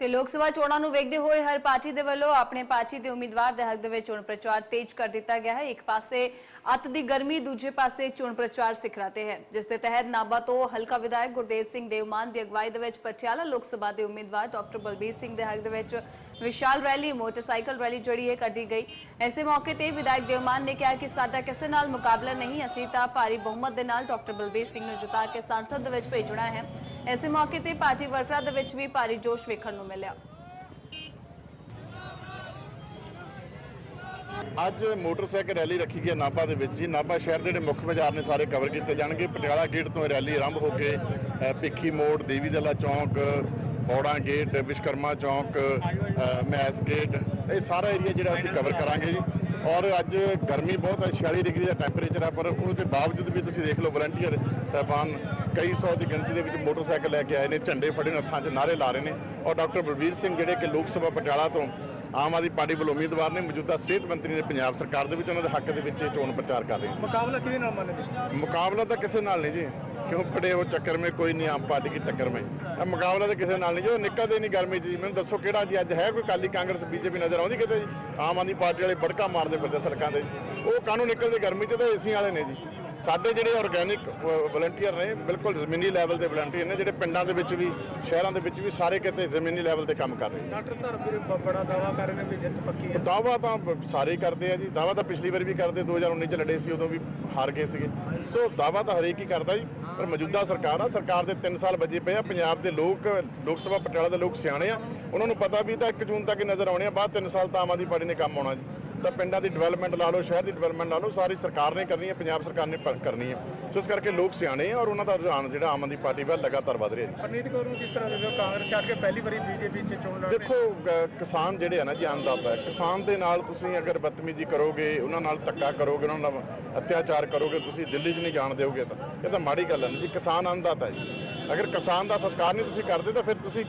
ਤੇ ਲੋਕ ਸਭਾ ਚੋਣਾਂ ਨੂੰ ਵੇਖਦੇ ਹੋਏ ਹਰ ਪਾਰਟੀ ਦੇ ਵੱਲੋਂ ਆਪਣੇ ਪਾਰਟੀ ਦੇ ਉਮੀਦਵਾਰ ਦੇ ਹੱਕ ਦੇ ਵਿੱਚ ਚੋਣ ਪ੍ਰਚਾਰ ਤੇਜ਼ ਕਰ ਦਿੱਤਾ ਗਿਆ ਹੈ। ਇੱਕ ਪਾਸੇ ਅੱਤ ਦੀ ਗਰਮੀ, ਦੂਜੇ ਪਾਸੇ ਚੋਣ ਪ੍ਰਚਾਰ ਸਿਖਰਾ ਤੇ ਹੈ। ਜਿਸ ਦੇ ਤਹਿਤ ਨਾਭਾ ਤੋਂ ਹਲਕਾ ਵਿਧਾਇਕ ਗੁਰਦੇਵ ਸਿੰਘ ਦੇਵਮਾਨ ਦੀ ਅਗਵਾਈ ਦੇ ਵਿੱਚ ਪਟਿਆਲਾ ਲੋਕ ਸਭਾ ਦੇ ਉਮੀਦਵਾਰ ਡਾਕਟਰ ਬਲਬੀਰ ਸਿੰਘ ਦੇ ਹੱਕ ਦੇ ਵਿੱਚ ਵਿਸ਼ਾਲ ਰੈਲੀ, ਮੋਟਰਸਾਈਕਲ ਰੈਲੀ ਜਿਹੜੀ ਹੈ ਕੱਢੀ ਗਈ। ਐਸੇ ਮੌਕੇ ਤੇ ਵਿਧਾਇਕ ਦੇਵਮਾਨ ਨੇ ਕਿਹਾ ਕਿ ਸਾਡਾ ਕਿਸੇ ਨਾਲ ਮੁਕਾਬਲਾ ਨਹੀਂ, ਅਸੀਂ ਤਾਂ ਭਾਰੀ ਬਹੁਮਤ ਦੇ ਨਾਲ ਡਾਕਟਰ ਬਲਬੀਰ ਸਿੰਘ ਨੂੰ ਜਿਤਾ ਕੇ ਸੰਸਦ ਦੇ ਵਿੱਚ ਭੇਜਣਾ ਹੈ। ਐਸੇ ਮੌਕੇ ਤੇ ਪਾਰਟੀ ਵਰਕਰਾਂ ਦੇ ਵਿੱਚ ਵੀ ਭਾਰੀ ਜੋਸ਼ ਵੇਖਣ ਨੂੰ ਮਿਲਿਆ। ਅੱਜ ਮੋਟਰਸਾਈਕਲ ਰੈਲੀ ਰੱਖੀ ਗਈ ਨਾਭਾ ਦੇ ਵਿੱਚ ਜੀ। ਨਾਭਾ ਸ਼ਹਿਰ ਦੇ ਜਿਹੜੇ ਮੁੱਖ ਬਾਜ਼ਾਰ ਨੇ ਸਾਰੇ ਕਵਰ ਕੀਤੇ ਜਾਣਗੇ। ਪਟਿਆਲਾ ਗੇਟ ਤੋਂ ਰੈਲੀ ਆਰੰਭ ਹੋ ਕੇ ਭਿੱਖੀ ਮੋੜ, ਦੇਵੀ ਦਲਾ ਚੌਂਕ ਬੌੜਾ ਗੇਟ ਵਿਸ਼ਕਰਮਾ ਚੌਂਕ ਮੈਸ ਗੇਟ ਇਹ ਸਾਰਾ ਏਰੀਆ ਜਿਹੜਾ ਅਸੀਂ ਕਵਰ ਕਰਾਂਗੇ ਜੀ। ਔਰ ਅੱਜ ਗਰਮੀ ਬਹੁਤ ਹੈ 46 ਡਿਗਰੀ ਦਾ ਟੈਂਪਰੇਚਰ ਹੈ ਪਰ ਉਹਦੇ ਬਾਵਜੂਦ ਵੀ ਤੁਸੀਂ ਦੇਖ ਲਓ ਵਲੰਟੀਅਰ ਸਾਹਿਬਾਨ ਕਈ ਸੌ ਦੀ ਗਿਣਤੀ ਦੇ ਵਿੱਚ ਮੋਟਰਸਾਈਕਲ ਲੈ ਕੇ ਆਏ ਨੇ ਝੰਡੇ ਫੜੇ ਨੇ ਹੱਥਾਂ 'ਚ ਨਾਰੇ ਲਾ ਰਹੇ ਨੇ। ਔਰ ਡਾਕਟਰ ਬਲਬੀਰ ਸਿੰਘ ਜਿਹੜੇ ਕਿ ਲੋਕ ਸਭਾ ਪਟਿਆਲਾ ਤੋਂ ਆਮ ਆਦਮੀ ਪਾਰਟੀ ਵੱਲੋਂ ਉਮੀਦਵਾਰ ਨੇ ਮੌਜੂਦਾ ਸਿਹਤ ਮੰਤਰੀ ਨੇ ਪੰਜਾਬ ਸਰਕਾਰ ਦੇ ਵਿੱਚ ਉਹਨਾਂ ਦੇ ਹੱਕ ਦੇ ਵਿੱਚ ਇਹ ਚੋਣ ਪ੍ਰਚਾਰ ਕਰ ਰਹੇ ਮੁਕਾਬਲਾ ਕਿਹਦੇ ਨਾਲ ਮੰਨਦੇ ਨੇ ਮੁਕਾਬਲਾ ਤਾਂ ਕਿਸੇ ਨਾਲ ਨਹੀਂ ਜੀ। ਕਿਉਂ ਪੜੇ ਉਹ ਚੱਕਰ ਮੇ? ਕੋਈ ਨਹੀਂ, ਆਮ ਪਾਰਟੀ ਦੀ ਟੱਕਰ ਮੇ। ਇਹ ਮੁਕਾਬਲਾ ਤਾਂ ਕਿਸੇ ਨਾਲ ਨਹੀਂ ਜੀ ਉਹ ਨਿਕਲਦੇ ਨਹੀਂ ਗਰਮੀ 'ਚ ਜੀ। ਮੈਨੂੰ ਦੱਸੋ ਕਿਹੜਾ ਜੀ, ਅੱਜ ਹੈ ਕੋਈ ਕਾਲੀ ਕਾਂਗਰਸ, ਬੀਜੇਪੀ ਨਜ਼ਰ ਆਉਂਦੀ ਕਿਤੇ ਜੀ? ਆਮ ਆਦਮੀ ਪਾਰਟੀ ਵਾਲੇ ਬੜਕਾ ਮਾਰਦੇ ਫਿਰਦੇ ਸੜਕਾਂ ਤੇ ਉਹ ਕਾਹਨੂੰ ਨਿਕਲਦੇ ਗਰਮੀ 'ਚ? ਤਾਂ ਏਸੀ ਵਾਲੇ ਨੇ ਜੀ। ਸਾਡੇ ਜਿਹੜੇ ਆਰਗੈਨਿਕ ਵਲੰਟੀਅਰ ਨੇ ਬਿਲਕੁਲ ਜ਼ਮੀਨੀ ਲੈਵਲ ਤੇ ਵਲੰਟੀਅਰ ਨੇ ਜਿਹੜੇ ਪਿੰਡਾਂ ਦੇ ਵਿੱਚ ਵੀ ਸ਼ਹਿਰਾਂ ਦੇ ਵਿੱਚ ਵੀ ਸਾਰੇ ਕਿਤੇ ਜ਼ਮੀਨੀ ਲੈਵਲ ਤੇ ਕੰਮ ਕਰ ਰਹੇ ਨੇ। ਡਾਕਟਰ ਧਰਮਵੀਰ ਬੜਾ ਦਾਵਾ ਕਰ ਰਹੇ ਨੇ ਵੀ ਜਿੱਤ ਪੱਕੀ ਹੈ। ਦਾਵਾ ਤਾਂ ਸਾਰੇ ਕਰਦੇ ਆ ਜੀ। ਦਾਵਾ ਤਾਂ ਪਿਛਲੀ ਵਾਰ ਵੀ ਕਰਦੇ 2019 ਚ ਲੜੇ ਸੀ ਉਦੋਂ ਵੀ ਹਾਰ ਗਏ ਸੀਗੇ। ਸੋ ਦਾਵਾ ਤਾਂ ਹਰੇਕ ਹੀ ਕਰਦਾ ਜੀ ਪਰ ਮੌਜੂਦਾ ਸਰਕਾਰ ਆ ਸਰਕਾਰ ਦੇ 3 ਸਾਲ ਵੱਜੇ ਪਏ ਆ। ਪੰਜਾਬ ਦੇ ਲੋਕ ਲੋਕ ਸਭਾ ਪਟਿਆਲਾ ਦੇ ਲੋਕ ਸਿਆਣੇ ਆ। ਉਹਨਾਂ ਨੂੰ ਪਤਾ ਵੀ ਤਾਂ 1 ਜੂਨ ਤੱਕ ਹੀ ਨਜ਼ਰ ਆਉਣੇ ਆ ਬਾਅਦ 3 ਸਾਲ ਤਾਂ ਆਮ ਆਦਮੀ ਪਾਰਟੀ ਨੇ ਕੰਮ ਆਉਣਾ ਜੀ। ਤਾਂ ਪਿੰਡਾਂ ਦੀ ਡਿਵੈਲਪਮੈਂਟ ਲਾ ਲਓ ਸ਼ਹਿਰ ਦੀ ਡਿਵੈਲਪਮੈਂਟ ਲਾ ਲਓ ਸਾਰੀ ਸਰਕਾਰ ਨੇ ਕਰਨੀ ਹੈ ਪੰਜਾਬ ਸਰਕਾਰ ਨੇ ਕਰਨੀ ਹੈ। ਸੋ ਇਸ ਕਰਕੇ ਲੋਕ ਸਿਆਣੇ ਆ ਔਰ ਉਹਨਾਂ ਦਾ ਰੁਝਾਨ ਜਿਹੜਾ ਆਮ ਆਦਮੀ ਪਾਰਟੀ ਵੱਲ ਲਗਾਤਾਰ ਵਧ ਰਿਹਾ ਜੀ। ਪਰਨੀਤ ਕੌਰ ਨੂੰ ਕਿਸ ਤਰ੍ਹਾਂ ਦੇ ਦਿਓ ਕਾਂਗਰਸ ਛੱਡ ਕੇ ਪਹਿਲੀ ਵਾਰੀ ਬੀਜੇਪੀ 'ਚ ਚੋਣ ਲੜ ਦੇਖੋ ਕਿਸਾਨ ਜਿਹੜੇ ਆ ਨਾ ਜੀ ਅੰਨਦਾਤਾ ਹੈ ਕਿਸਾਨ ਦੇ ਨਾਲ ਤੁਸੀਂ ਅਗਰ ਬਦਤਮੀਜ਼ੀ ਕਰੋਗੇ ਉਹਨਾਂ ਨਾਲ ਧੱਕਾ ਕਰੋਗੇ ਉਹਨਾਂ ਨਾਲ ਅਤਿਆਚਾਰ ਕਰੋਗੇ ਤੁਸੀਂ ਦਿੱਲੀ 'ਚ ਨਹੀਂ ਜਾਣ ਦਿਓਗੇ ਤਾਂ ਇਹ ਤਾਂ ਮਾੜੀ ਗੱਲ ਹੈ ਜੀ ਕਿਸਾਨ ਅੰਨਦਾਤਾ ਹੈ ਜੀ। ਅਗਰ ਕਿਸਾਨ ਦਾ ਸਤਿਕਾਰ ਨਹੀਂ ਤੁਸੀਂ ਕਰਦੇ ਤਾਂ ਫਿਰ ਤੁਸੀਂ